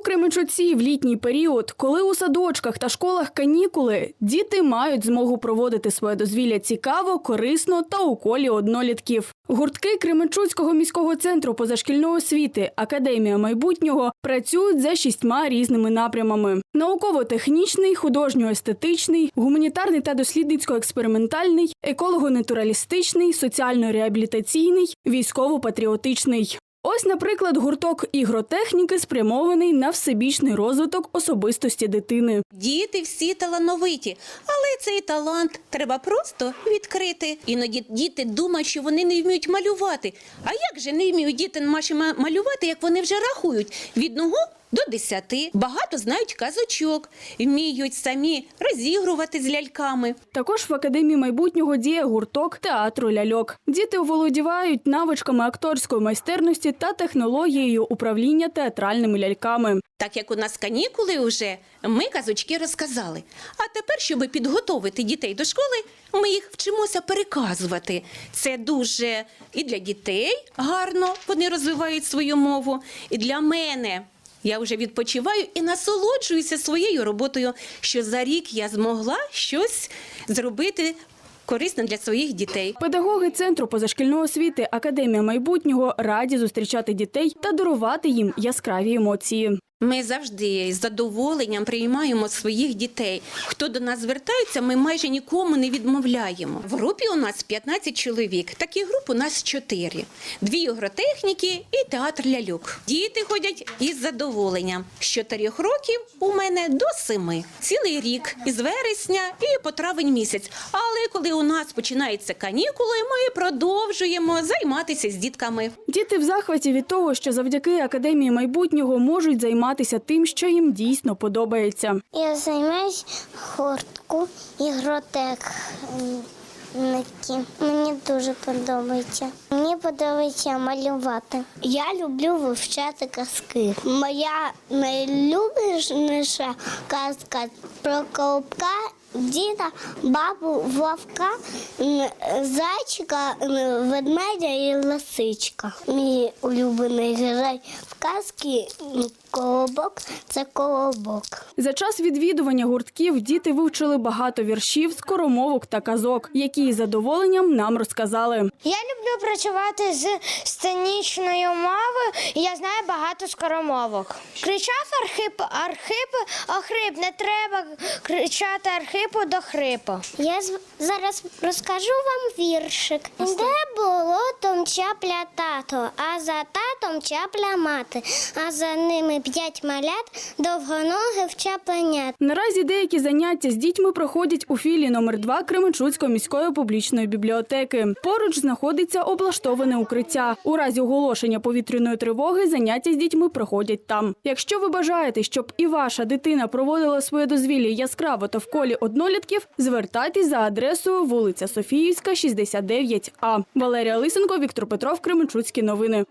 У Кременчуці в літній період, коли у садочках та школах канікули, діти мають змогу проводити своє дозвілля цікаво, корисно та у колі однолітків. Гуртки Кременчуцького міського центру позашкільної освіти Академія майбутнього працюють за шістьма різними напрямами: науково-технічний, художньо-естетичний, гуманітарний та дослідницько-експериментальний, еколого-натуралістичний, соціально-реабілітаційний, військово-патріотичний. Ось, наприклад, гурток ігротехніки спрямований на всебічний розвиток особистості дитини. Діти всі талановиті, але цей талант треба просто відкрити. Іноді діти думають, що вони не вміють малювати. А як же не вміють діти наші малювати, як вони вже рахують від одного до десяти. Багато знають казочок, вміють самі розігрувати з ляльками. Також в академії майбутнього діє гурток театру ляльок. Діти оволодівають навичками акторської майстерності та технологією управління театральними ляльками. Так як у нас канікули вже, ми казочки розказали. А тепер, щоб підготовити дітей до школи, ми їх вчимося переказувати. Це дуже і для дітей гарно, вони розвивають свою мову, і для мене. Я вже відпочиваю і насолоджуюся своєю роботою, що за рік я змогла щось зробити корисне для своїх дітей. Педагоги центру позашкільної освіти Академія майбутнього раді зустрічати дітей та дарувати їм яскраві емоції. Ми завжди з задоволенням приймаємо своїх дітей. Хто до нас звертається, ми майже нікому не відмовляємо. В групі у нас 15 чоловік. Таких груп у нас 4. Дві ігротехніки і театр ляльок. Діти ходять із задоволенням. З 4 років у мене до 7. Цілий рік із вересня і по травень місяць. Але коли у нас починаються канікули, ми продовжуємо займатися з дітками. Діти в захваті від того, що завдяки академії майбутнього можуть займатися тим, що їм дійсно подобається. Я займаюся хортку ігротехніки. Мені дуже подобається. Мені подобається малювати. Я люблю вивчати казки. Моя найлюбленіша казка про колобка. Діда, бабу, вовка, зайчика, ведмедя і лисичка. Мій улюблений герой в казки колобок це колобок. За час відвідування гуртків діти вивчили багато віршів, скоромовок та казок, які із задоволенням нам розказали. Я люблю працювати з сценічною мовою, і я знаю багато скоромовок. Кричав Архип, Архип, охрип, не треба кричати Архипу до хрипу. Я зараз розкажу вам віршик. Де було там чапля тато, а за татом чапля мати, а за ними п'ять малят, довгоногих чапленят. Наразі деякі заняття з дітьми проходять у філії номер 2 Кременчуцької міської публічної бібліотеки. Поруч знаходиться облаштоване укриття. У разі оголошення повітряної тривоги заняття з дітьми проходять там. Якщо ви бажаєте, щоб і ваша дитина проводила своє дозвілля яскраво та в колі однолітків, звертайтесь за адресою вулиця Софіївська, 69А. Валерія Лисенко, Віктор Петров, Кременчуцькі новини.